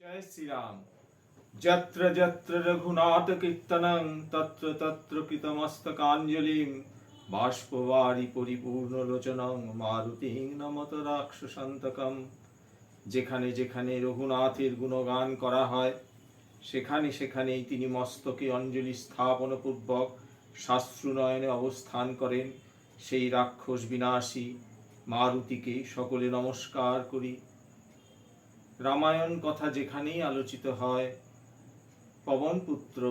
জয় শ্রীরাম। যত্র যত্র রঘুনাথ কীর্তনং, তত্র তত্র কৃতমস্তকাঞ্জলিম বাষ্পবারি পরিপূর্ণ লোচনং মারুতিং নমত রাক্ষসন্তকম। যেখানে যেখানে রঘুনাথের গুণগান করা হয়, সেখানে সেখানেই তিনি মস্তকে অঞ্জলি স্থাপন পূর্বক শাস্ত্রুনয়নে অবস্থান করেন। সেই রাক্ষস বিনাশী মারুতিকে সকলে নমস্কার করি। রামায়ণ কথা যেখানেই আলোচিত হয়, পবনপুত্র,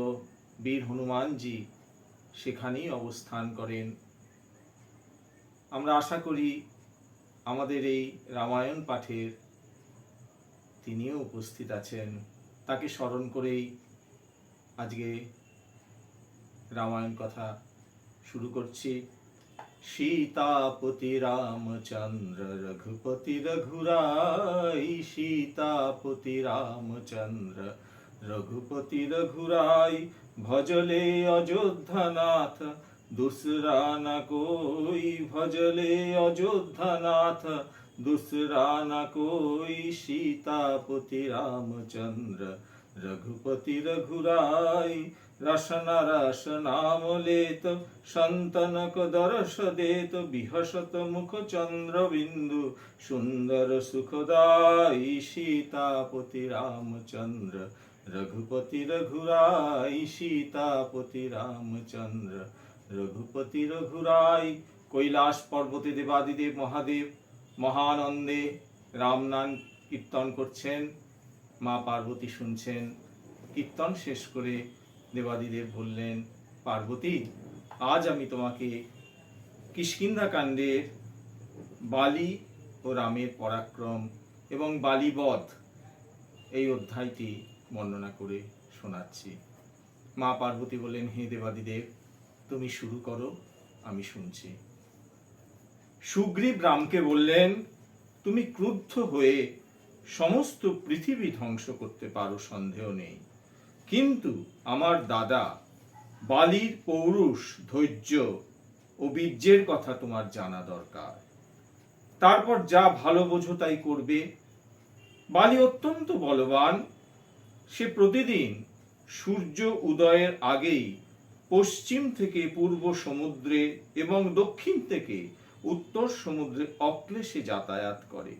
বীর হনুমানজি সেখানেই অবস্থান করেন। আমরা আশা করি আমাদের এই রামায়ণ পাঠের তিনিও উপস্থিত আছেন। তাকে স্মরণ করেই আজকে রামায়ণ কথা শুরু করছি। সীতাপতি রামচন্দ্র, রঘুপতি রঘুরাই, সীতাপতি রামচন্দ্র, রঘুপতি রঘুরাই, ভজলে অযোধ্যানাথ, দুসরা না কই, ভজলে অযোধ্যানাথ, দুসরা না কই, সীতাপতি রামচন্দ্র, রঘুপতি রঘুরাই রসনা রস নাম লেত সন্তনক দর্শ দেত বিহসত মুখ চন্দ্র বিন্দু সুন্দর সুখদাই সীতাপতি রামচন্দ্র, রঘুপতি রঘুরাই সীতাপতি রামচন্দ্র, রঘুপতি রঘুরাই, কৈলাস পর্বতে দেবাদিদেব মহাদেব, মহানন্দে রামনাম কীর্তন করছেন, মা পার্বতী শুনছেন, কীর্তন শেষ করে দেবাদিদেব বললেন, পার্বতী, আজ আমি তোমাকে কিষ্কিন্ধা কাণ্ডের বালি ও রামের পরাক্রম এবং বালিবধ এই অধ্যায়টি বর্ণনা করে শোনাচ্ছি। মা পার্বতী বললেন, হে দেবাদিদেব, তুমি শুরু করো, আমি শুনছি। সুগ্রীব রামকে বললেন, তুমি ক্রুদ্ধ হয়ে সমস্ত পৃথিবী ধ্বংস করতে পারো, সন্দেহ নেই। কিন্তু আমার দাদা, বালির পৌরুষ ধৈর্য ও বীর্যের কথা তোমার জানা দরকার। তারপর যা ভালো বোঝো তাই করবে। বালি অত্যন্ত বলবান। সে প্রতিদিন সূর্য উদয়ের আগেই পশ্চিম থেকে পূর্ব সমুদ্রে এবং দক্ষিণ থেকে উত্তর সমুদ্রে অক্লেশে যাতায়াত করে।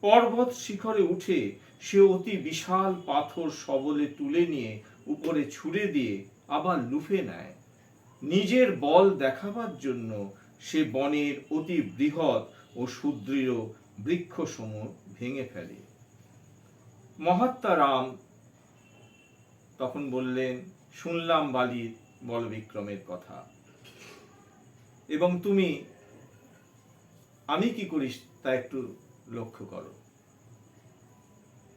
পর্বত শিখরে উঠে সে অতি বিশাল পাথর সবলে তুলে নিয়ে উপরে ছুঁড়ে দিয়ে আবার লুফে নেয়। নিজের বল দেখাবার জন্য সে বনের অতি বৃহৎ ও সুদৃঢ় বৃক্ষসমূহ ভেঙে ফেলে। মহাত্মা রাম তখন বললেন, শুনলাম বালির বলবিক্রমের কথা। এবং তুমি, আমি কি করিস তা একটু লক্ষ্য করো।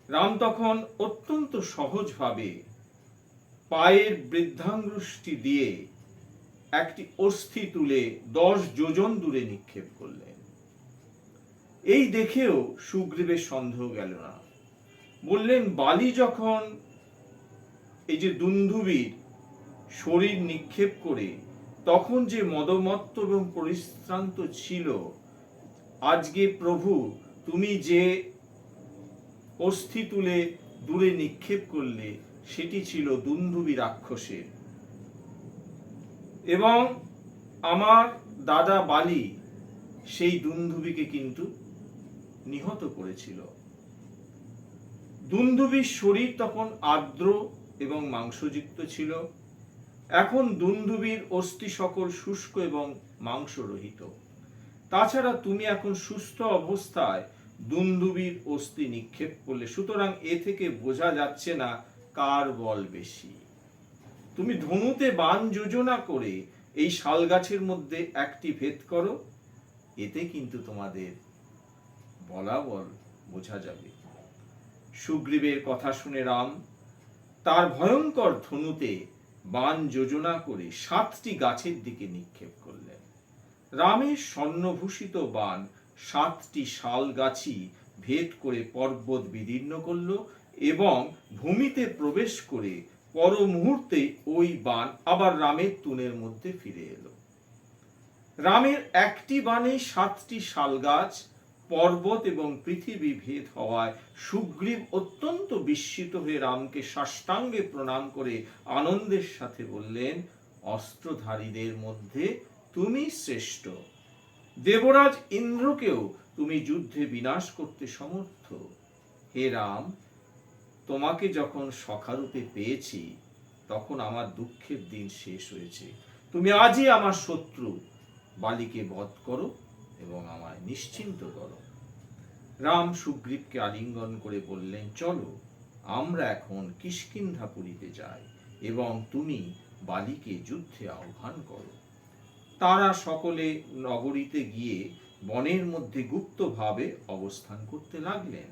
রাম তখন অত্যন্ত সহজভাবে পায়ের বৃদ্ধাঙ্গুষ্টি দিয়ে একটি অস্থি তুলে দশ যোজন দূরে নিক্ষেপ করলেন। এই দেখেও সুগ্রীবের সন্দেহ গেল না। বললেন, বালি যখন এই যে দুন্ধুবির শরীর নিক্ষেপ করে, তখন যে মদমত্ত এবং পরিশ্রান্ত ছিল, আজকে প্রভু তুমি যে অস্থি তুলে দূরে নিক্ষেপ করলে সেটি ছিল দুন্ধুবি রাক্ষসের। এবং আমার দাদা বালি সেই দুন্ধুবিকে কিন্তু নিহত করেছিল। দুন্ধুবির শরীর তখন আর্দ্র এবং মাংসযুক্ত ছিল। এখন দুন্ধুবির অস্থি সকল শুষ্ক এবং মাংসরহিত। তাছাড়া তুমি এখন সুস্থ অবস্থায় দুন্দুবির অস্থি নিক্ষেপ করলে। সুতরাং এ থেকে বোঝা যাচ্ছে না কার বল বেশি। তুমি ধনুতে বান যোজনা করে এই শাল গাছের মধ্যে একটি ভেদ করো, এতে কিন্তু তোমাদের বলাবল বোঝা যাবে। সুগ্রীবের কথা শুনে রাম তার ভয়ঙ্কর ধনুতে বান যোজনা করে সাতটি গাছের দিকে নিক্ষেপ করলেন। রামের স্বর্ণভূষিত বান সাতটি শাল গাছি ভেদ করে পর্বত বিদীর্ণ করল এবং ভূমিতে প্রবেশ করে পর মুহূর্তে ওই বান আবার রামের তুনের মধ্যে ফিরে এলো। রামের একটি বানে সাতটি শাল গাছ পর্বত এবং পৃথিবী ভেদ হওয়ায় সুগ্রীব অত্যন্ত বিস্মিত হয়ে রামকে সাষ্টাঙ্গে প্রণাম করে আনন্দের সাথে বললেন, অস্ত্রধারীদের মধ্যে তুমি শ্রেষ্ঠ। দেবরাজ ইন্দ্রকেও তুমি যুদ্ধে বিনাশ করতে সমর্থ। হে রাম, তোমাকে যখন সখারূপে পেয়েছি, তখন আমার দুঃখের দিন শেষ হয়েছে। তুমি আজই আমার শত্রু, বালিকে বধ করো এবং আমায় নিশ্চিন্ত করো। রাম সুগ্রীবকে আলিঙ্গন করে বললেন, চলো, আমরা এখন কিষ্কিন্ধাপুরীতে যাই এবং তুমি বালিকে যুদ্ধে আহ্বান করো। তারা সকলে নগরীতে গিয়ে বনের মধ্যে গুপ্তভাবে অবস্থান করতে লাগলেন।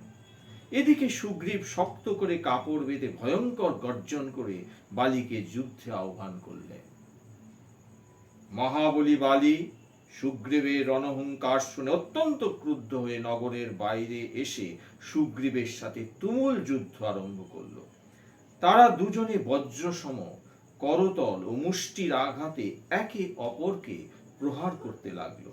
এদিকে সুগ্রীব শক্ত করে কাপড় বেঁধে ভয়ঙ্কর গর্জন করে বালিকে যুদ্ধে আহ্বান করলেন। মহাবলী বালি, সুগ্রীবের রণহুঙ্কার শুনে অত্যন্ত ক্রুদ্ধ হয়ে নগরের বাইরে এসে সুগ্রীবের সাথে তুমুল যুদ্ধ আরম্ভ করল। তারা দুজনে বজ্রসম করতল ও মুষ্টির আঘাতে একে অপরকে প্রহার করতে লাগল।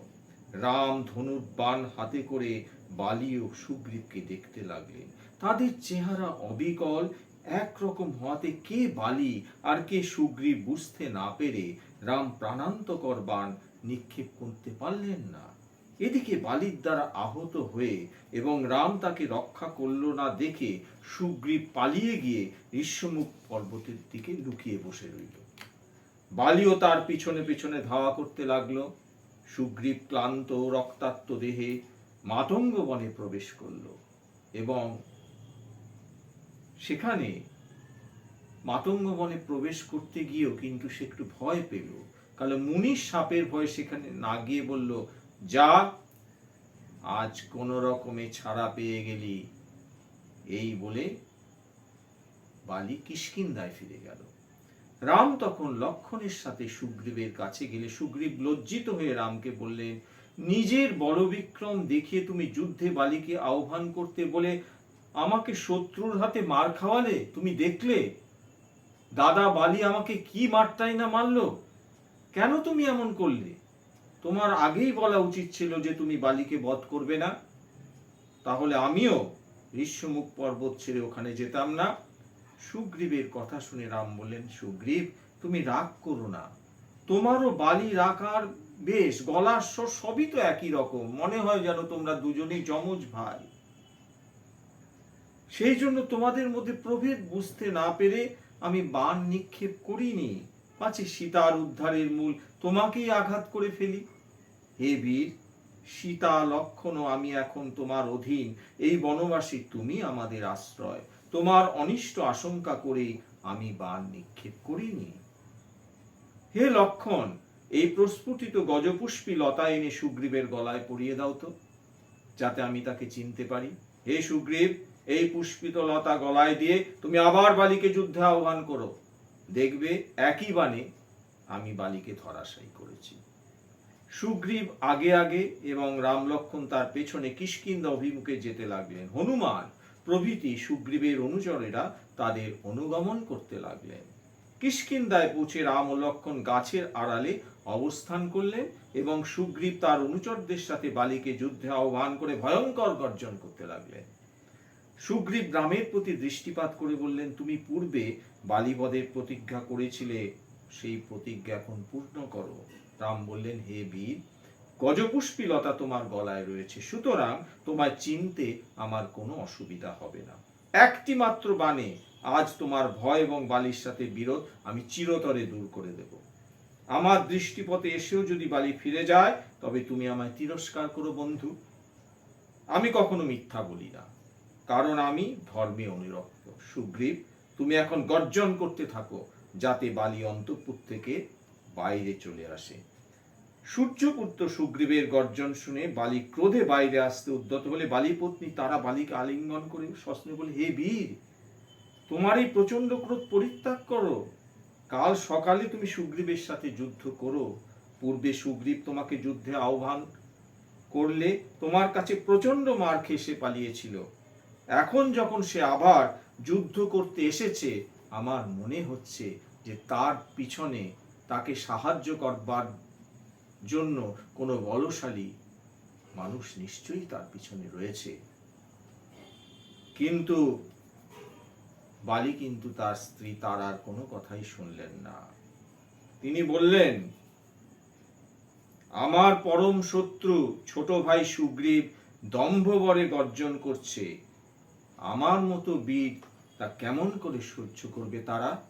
রাম ধনুর বাণ হাতে করে বালি ও সুগ্রীবকে দেখতে লাগলেন। তাদের চেহারা অবিকল, একরকম হওয়াতে কে বালি আর কে সুগ্রীব বুঝতে না পেরে রাম প্রাণান্তকর বাণ নিক্ষেপ করতে পারলেন না। এদিকে বালির দ্বারা আহত হয়ে এবং রাম তাকে রক্ষা করল না দেখে সুগ্রীব পালিয়ে গিয়ে ঋষ্যমুখ পর্বতের দিকে লুকিয়ে বসে রইল। বালিও তার পিছনে পিছনে ধাওয়া করতে লাগল। সুগ্রীব ক্লান্ত রক্তাক্ত দেহে মাতঙ্গ বনে প্রবেশ করল এবং সেখানে মাতঙ্গ বনে প্রবেশ করতে গিয়েও কিন্তু সে একটু ভয় পেল। কারণ মুনির সাপের ভয় সেখানে না গিয়ে বলল যা আজ কোন রকমে ছাড়া পেয়ে গেলি। এই বলে বালি কিষ্কিন্দায় ফিরে গেল। রাম তখন লক্ষণের সাথে সুগ্রীবের কাছে গেলে সুগ্রীব লজ্জিত হয়ে রামকে বললেন, নিজের বড় বিক্রম দেখিয়ে তুমি যুদ্ধে বালিকে আহ্বান করতে বলে আমাকে শত্রুর হাতে মার খাওয়ালে? তুমি দেখলে? দাদা বালি আমাকে কি মারটাই না মারলো? কেন তুমি এমন করলে? তোমার আগেই বলা উচিত ছিল যে তুমি বালিকে বধ করবে না। তাহলে আমিও ঋষ্যমুখ পর্বত ছেড়ে ওখানে যেতাম না। সুগ্রীবের কথা শুনে রাম বললেন, সুগ্রীব, তুমি রাগ করো না। তোমারও বালি রাখার বেশ, গলার স্বর সবই তো একই রকম। মনে হয় যেন তোমরা দুজনেই যমজ ভাই। সেই জন্য তোমাদের মধ্যে প্রভেদ বুঝতে না পেরে আমি বান নিক্ষেপ করিনি। পাছে সীতার উদ্ধারের মূল তোমাকেই আঘাত করে ফেলি। হে বীর সীতা লক্ষণ আমি এখন তোমার অধীন। এই বনবাসী তুমি আমাদের আশ্রয়। তোমার অনিষ্ট আশঙ্কা করে আমি বান নিক্ষেপ করিনি। হে লক্ষণ, এই প্রস্ফুটিত গজপুষ্পী লতা এনে সুগ্রীবের গলায় পরিয়ে দাও তো, যাতে আমি তাকে চিনতে পারি। হে সুগ্রীব, এই পুষ্পিত লতা গলায় দিয়ে তুমি আবার বালিকে যুদ্ধে আহ্বান করো। দেখবে, একই বানে আমি বালিকে ধরাশায়ী করেছি। সুগ্রীব আগে আগে এবং রাম লক্ষণ তার পেছনে কিষ্কিন্দা অভিমুখে যেতে লাগলেন। হনুমান, প্রভৃতি সুগ্রীবের অনুচরেরা তাদের অনুগমন করতে লাগলেন। কিষ্কিন্দায় পৌঁছে রাম ও লক্ষণ গাছের আড়ালে অবস্থান করলেন এবং সুগ্রীব তার অনুচরদের সাথে বালিকে যুদ্ধে আহ্বান করে ভয়ঙ্কর গর্জন করতে লাগলেন। সুগ্রীব রামের প্রতি দৃষ্টিপাত করে বললেন, তুমি পূর্বে বালিপদের প্রতিজ্ঞা করেছিলে, সেই প্রতিজ্ঞা এখন পূর্ণ করো। রাম বললেন, হে বীর গজপুষ্পী লতা তোমার গলায় রয়েছে। সুতরাং তোমায় চিনতে আমার কোনো অসুবিধা হবে না। একটি মাত্র বাণে আজ তোমার ভয় এবং বালির সাথে বিরোধ আমি চিরতরে দূর করে দেব। আমার দৃষ্টিপথে এসেও যদি বালি ফিরে যায়, তবে তুমি আমায় তিরস্কার করো বন্ধু। আমি কখনো মিথ্যা বলি না, কারণ আমি ধর্মে অনুরক্ত। সুগ্রীব, তুমি এখন গর্জন করতে থাকো, যাতে বালি অন্তঃপুর থেকে বাইরে চলে আসে। সূর্যপুত্র সুগ্রীবের গর্জন শুনে বালি ক্রোধে বাইরে আসতে উদ্যত হলে বালি পত্নী, তারা বালিকে আলিঙ্গন করে সস্নে বলে, হে বীর, তোমার এই প্রচণ্ড ক্রোধ পরিত্যাগ করো। কাল সকালে তুমি সুগ্রীবের সাথে যুদ্ধ করো। পূর্বে সুগ্রীব তোমাকে যুদ্ধে আহ্বান করলে তোমার কাছে প্রচণ্ড মার খেয়ে সে পালিয়েছিল। এখন যখন সে আবার যুদ্ধ করতে এসেছে, আমার মনে হচ্ছে যে তার পিছনে তাকে সাহায্য করবার জন্য কোনো বলশালী মানুষ নিশ্চয়ই তার পিছনে রয়েছে। কিন্তু বালি কিন্তু তার স্ত্রী তার আর কোনো কথাই শুনলেন না। তিনি বললেন, আমার পরম শত্রু, ছোট ভাই সুগ্রীব দম্ভবরে গর্জন করছে। আমার মতো বীর তা কেমন করে সহ্য করবে তারা?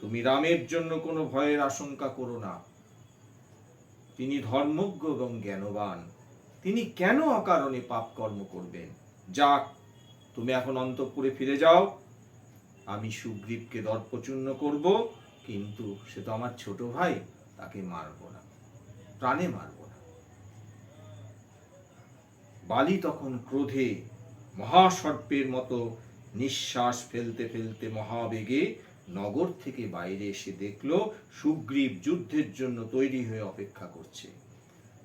তুমি রামের জন্য কোনো ভয়ের আশঙ্কা করো না। তিনি ধর্মজ্ঞ এবং জ্ঞানবান। তিনি কেন অকারণে পাপ কর্ম করবেন? যাক, তুমি এখন অন্তঃপুরে ফিরে যাও। আমি সুগ্রীবকে দর্পচূর্ণ করব, কিন্তু সে তো আমার ছোট ভাই, তাকে মারব না, প্রাণে মারব না। বালি তখন ক্রোধে, মহাসর্পের মতো নিঃশ্বাস ফেলতে ফেলতে মহাবেগে নগর থেকে বাইরে এসে দেখল সুগ্রীব যুদ্ধের জন্য তৈরি হয়ে অপেক্ষা করছে।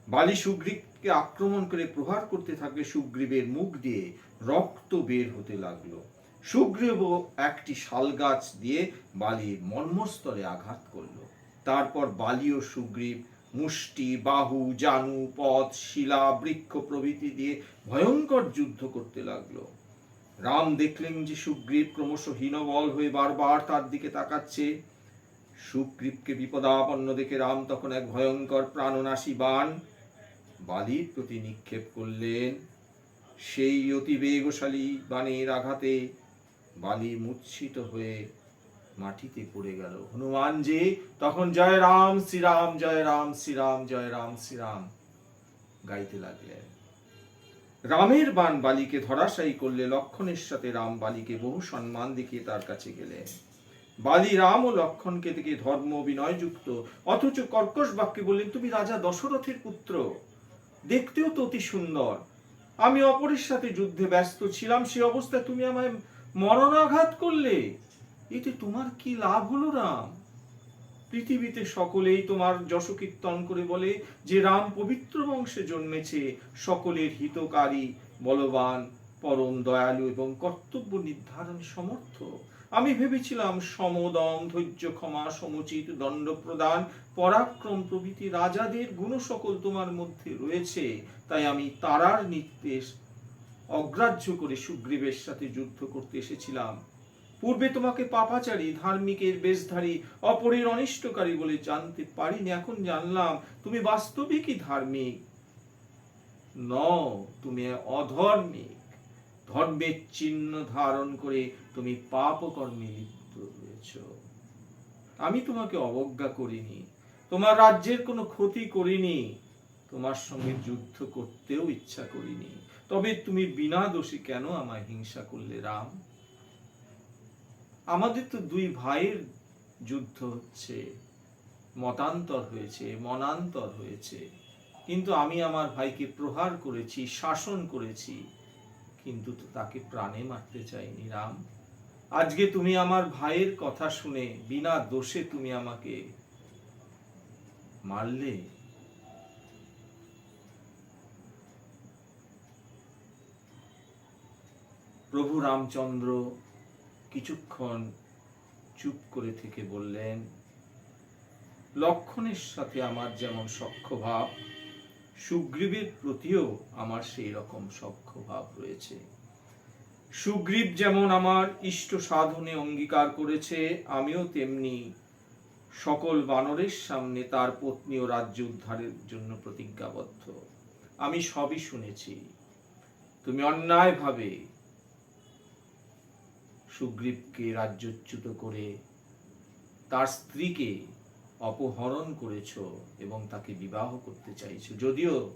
বালি সুগ্রীবকে আক্রমণ করে প্রহার করতে থাকলে সুগ্রীবের মুখ দিয়ে রক্ত বের হতে লাগল। সুগ্রীবও একটি শাল গাছ দিয়ে বালির মর্মস্তরে আঘাত করল। তারপর বালি ও সুগ্রীব মুষ্টি, বাহু, জানু, পথ, শিলা, বৃক্ষ প্রভৃতি দিয়ে ভয়ঙ্কর যুদ্ধ করতে লাগল। রাম দেখলেন যে সুগ্রীব ক্রমশ হীনবল হয়ে বারবার তার দিকে তাকাচ্ছে। সুগ্রীবকে বিপদাপন্ন দেখে রাম তখন এক ভয়ঙ্কর প্রাণনাশী বান বালির প্রতি নিক্ষেপ করলেন। সেই অতি বেগশালী বাণের আঘাতে বালি মূর্ছিত হয়ে মাটিতে পড়ে গেল। হনুমান যে, তখন জয় রাম, শ্রীরাম, জয় রাম, শ্রীরাম, জয় রাম, শ্রীরাম গাইতে লাগলেন। রামের বান বালিকে ধরাশায়ী করলে লক্ষণের সাথে রাম বালিকে বহু সম্মান দেখিয়ে তার কাছে গেলেন বালি রাম ও লক্ষণকে দেখে ধর্ম বিনয় যুক্ত অথচ কর্কশ বাক্যে বললেন, তুমি রাজা দশরথের পুত্র। দেখতেও তো অতি সুন্দর। আমি অপরের সাথে যুদ্ধে ব্যস্ত ছিলাম, সে অবস্থায় তুমি আমায় মরণাঘাত করলে। এতে তোমার কি লাভ হলো রাম? পৃথিবীতে সকলেই তোমার যশ কীর্তন করে বলে, যে রাম পবিত্র বংশে জন্মেছে, সকলের হিতকারী, বলবান, পরম দয়ালু এবং কর্তব্য নির্ধারণ সমর্থ। আমি ভেবেছিলাম সমদম, ধৈর্য, ক্ষমা, সমুচিত, দণ্ড প্রদান, পরাক্রম প্রভৃতি রাজাদের গুণ সকল তোমার মধ্যে রয়েছে। তাই আমি তারার নির্দেশ অগ্রাহ্য করে সুগ্রীবের সাথে যুদ্ধ করতে এসেছিলাম। পূর্বে তোমাকে পাপাচারী, ধার্মিকের বেশধারী, অপরের অনিষ্টকারী বলে জানতে পারিনি, এখন জানলাম তুমি বাস্তবিকই ধার্মিক। ন তুমি অধর্মিক। ধর্মের চিহ্ন ধারণ করে তুমি পাপ কর্মে লিপ্ত রয়েছ আমি তোমাকে অবজ্ঞা করিনি, তোমার রাজ্যের কোনো ক্ষতি করিনি, তোমার সঙ্গে যুদ্ধ করতেও ইচ্ছা করিনি। তবে তুমি বিনা দোষী কেন আমায় হিংসা করলে রাম? আমাদের তো দুই ভাইয়ের যুদ্ধ হচ্ছে, মতান্তর হয়েছে, মনান্তর হয়েছে। কিন্তু আমি আমার ভাইকে প্রহার করেছি, শাসন করেছি, কিন্তু তাকে প্রাণে মারতে চাইনি রাম। আজকে তুমি আমার ভাইয়ের কথা শুনে, বিনা দোষে তুমি আমাকে মারলে? প্রভু রামচন্দ্র কিছুক্ষণ চুপ করে থেকে বললেন, লক্ষণের সাথে আমার যেমন সখ্য ভাব, সুগ্রীবের প্রতিও আমার সেই রকম সখ্য ভাব রয়েছে। সুগ্রীব যেমন আমার ইষ্ট সাধনে অঙ্গীকার করেছে, আমিও তেমনি সকল বানরের সামনে তার পত্নী ও রাজ্য উদ্ধারের জন্য প্রতিজ্ঞাবদ্ধ। আমি সবই শুনেছি। তুমি অন্যায়ভাবে সুগ্রীবকে রাজ্যচ্যুত করে তার স্ত্রীকে অপহরণ করেছ এবং তাকে বিবাহ করতে চাইছো। যদিও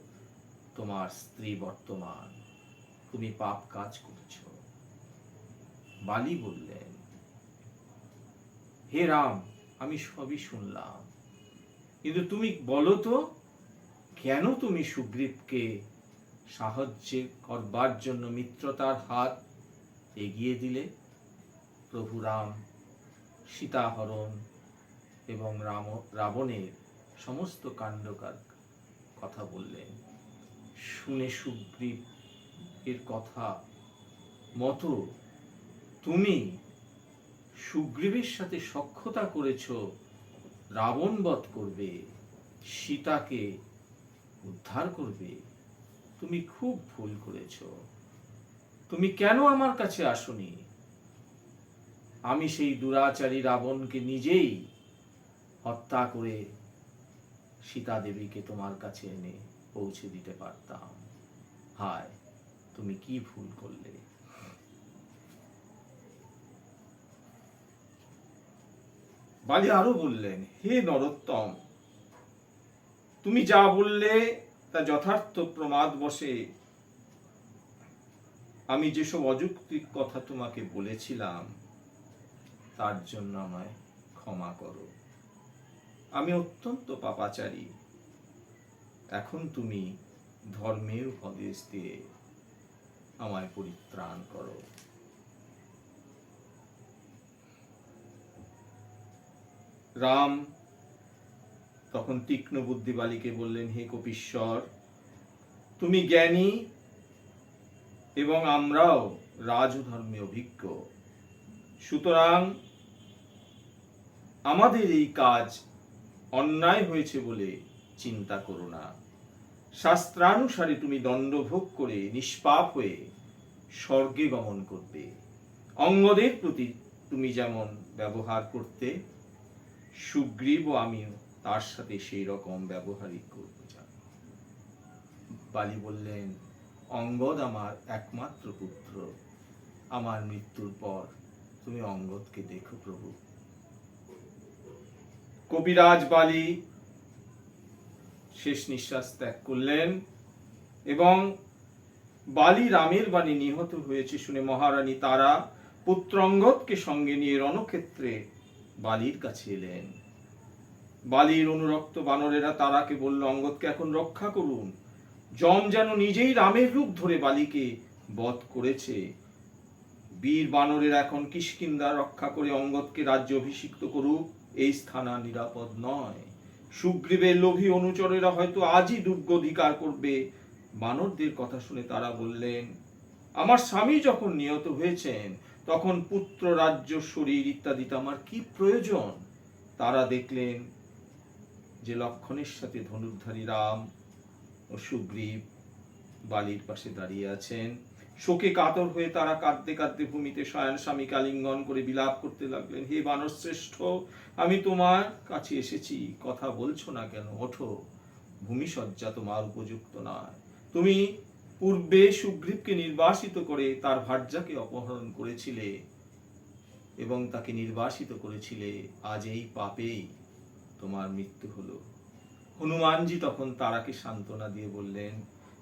তোমার স্ত্রী বর্তমান, তুমি পাপ কাজ করছ। বালি বললেন, হে রাম, আমি সবই শুনলাম। কিন্তু তুমি বলো তো, কেন তুমি সুগ্রীবকে সাহায্য করবার জন্য মিত্রতার হাত এগিয়ে দিলে? প্রভু রাম, সীতাহরণ এবং রাম, রাবণের সমস্ত কাণ্ডকার কথা বললেন। শুনে সুগ্রীব এর কথা মতো, তুমি সুগ্রীবের সাথে সক্ষতা করেছ, রাবণ বধ করবে, সীতাকে উদ্ধার করবে। তুমি খুব ভুল করেছ। তুমি কেন আমার কাছে আসনি? আমি সেই দুরাচারী রাবণকে নিজেই হত্যা করে সীতা দেবীকে তোমার কাছে এনে পৌঁছে দিতে পারতাম। হায়, তুমি কি ভুল করলে? বালি আরও বললেন, হে নরোত্তম, তুমি যা বললে তা যথার্থ প্রমাদ বসে। আমি যেসব অযৌক্তিক কথা তোমাকে বলেছিলাম তার জন্য আমায় ক্ষমা করো। আমি অত্যন্ত পাপাচারী। এখন তুমি ধর্মের উপদেশ দিয়ে আমায় পরিত্রাণ করো। রাম তখন তীক্ষ্ণ বুদ্ধি বালিকে বললেন, হে কপিশ্বর, তুমি জ্ঞানী এবং আমরাও রাজধর্মে অভিজ্ঞ। সুতরাং আমাদের এই কাজ অন্যায় হয়েছে বলে চিন্তা করো না। শাস্ত্রানুসারে তুমি দণ্ডভোগ করে নিষ্পাপ হয়ে স্বর্গে গমন করবে। অঙ্গদের প্রতি তুমি যেমন ব্যবহার করতে, সুগ্রীব ও আমিও তার সাথে সেই রকম ব্যবহারই করব জানো বালি বললেন, অঙ্গদ আমার একমাত্র পুত্র। আমার মৃত্যুর পর তুমি অঙ্গদকে দেখো প্রভু। কবিরাজ বালি শেষ নিঃশ্বাস ত্যাগ করলেন এবং বালি রামের বাণী নিহত হয়েছে শুনে মহারানী তারা পুত্রঙ্গদকে সঙ্গে নিয়ে রণক্ষেত্রে বালির কাছে এলেন। বালির অনুরক্ত বানরেরা তারাকে বলল, অঙ্গদকে এখন রক্ষা করুন। যম যেন নিজেই রামের রূপ ধরে বালিকে বধ করেছে। বীর বানরের এখন কিষ্কিন্দা রক্ষা করে অঙ্গদকে রাজ্য অভিষিক্ত করুক। এই স্থানা নিরাপদ নয়। সুগ্রীবের লোভী অনুচরেরা হয়তো আজই দুর্গ অধিকার করবে। বানরদের কথা শুনে তারা বললেন, আমার স্বামী যখন নিহত হয়েছেন, তখন পুত্র, রাজ্য, শরীর ইত্যাদিতে আমার কি প্রয়োজন? তারা দেখলেন যে লক্ষণের সাথে ধনুর্ধারী রাম ও সুগ্রীব বালির পাশে দাঁড়িয়ে আছেন। শোকে কাতর হয়ে তারা কাঁদতে কাঁদতে ভূমিতে শয়ন স্বামীকে আলিঙ্গন করে বিলাপ করতে লাগলেন। হে বানর শ্রেষ্ঠ, আমি তোমার কাছে এসেছি। কথা বলছো না কেন? ওঠো, ভূমিসজ্জা তোমার উপযুক্ত নয়। তুমি পূর্বে সুগ্রীবকে নির্বাসিত করে তার ভার্যাকে অপহরণ করেছিলে এবং তাকে নির্বাসিত করেছিলে। আজ এই পাপেই তোমার মৃত্যু হলো। হনুমানজি তখন তারাকে সান্ত্বনা দিয়ে বললেন,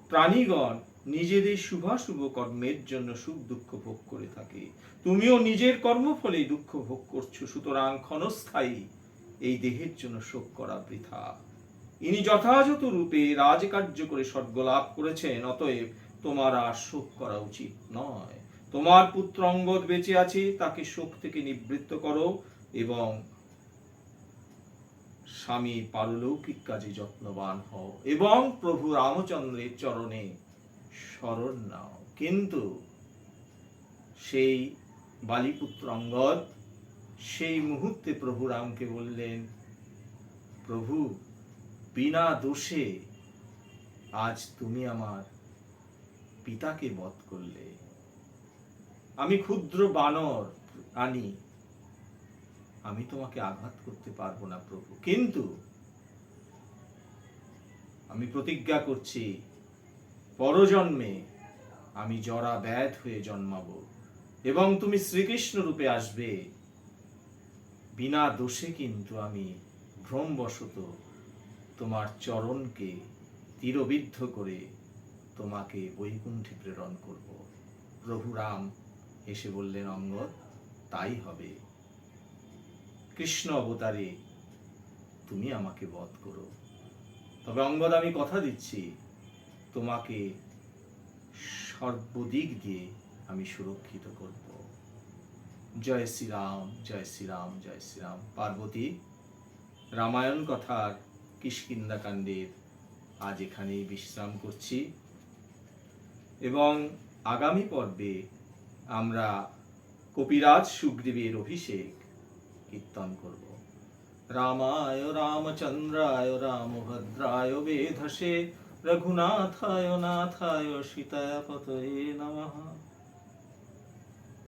প্রাণীগণ নিজেদের শুভাশুভ কর্মের জন্য সুখ দুঃখ ভোগ করে থাকে। তুমিও নিজের কর্মফলে দুঃখ ভোগ করছ, সুতরাং ক্ষণস্থায়ী এই দেহের জন্য শোক করা বৃথা। ইনি যথাযথ রূপে রাজকার্য করে স্বর্গ লাভ করেছেন, অতএব তোমার আর শোক করা উচিত নয়। তোমার পুত্র অঙ্গদ বেঁচে আছে, তাকে শোক থেকে নিবৃত্ত করো এবং স্বামী পারলৌকিক কাজে যত্নবান হও এবং প্রভু রামচন্দ্রের চরণে শরণ নাও। কিন্তু সেই বালিপুত্র অঙ্গদ সেই মুহূর্তে প্রভু রামকে বললেন, প্রভু, বিনা দোষে আজ তুমি আমার পিতাকে বধ করলে। আমি ক্ষুদ্র বানর আনি আমি তোমাকে আঘাত করতে পারব না প্রভু। কিন্তু আমি প্রতিজ্ঞা করছি পরজন্মে আমি জরা ব্যাধ হয়ে জন্মাব এবং তুমি শ্রীকৃষ্ণ রূপে আসবে। বিনা দোষে কিন্তু আমি ভ্রমবশত তোমার চরণকে তীরবিদ্ধ করে তোমাকে বৈকুণ্ঠে প্রেরণ করব। প্রভু রাম এসে বললেন, অঙ্গদ, তাই হবে। কৃষ্ণ অবতারে তুমি আমাকে বধ করো। তবে অঙ্গদ, আমি কথা দিচ্ছি। তোমাকে সর্বদিক দিয়ে আমি সুরক্ষিত করব। জয় শ্রীরাম জয় শ্রীরাম জয় শ্রীরাম। পার্বতী, রামায়ণ কথার কিষ্কিন্দা কাণ্ডের আজ এখানেই বিশ্রাম করছি। এবং আগামী পর্বে আমরা কপিরাজ সুগ্রীবের অভিষেক কীর্তন করব। রামায় রামচন্দ্রায় রামভদ্রায় বেধসে रघुनाथाय नाथाय सीतापतये नमः।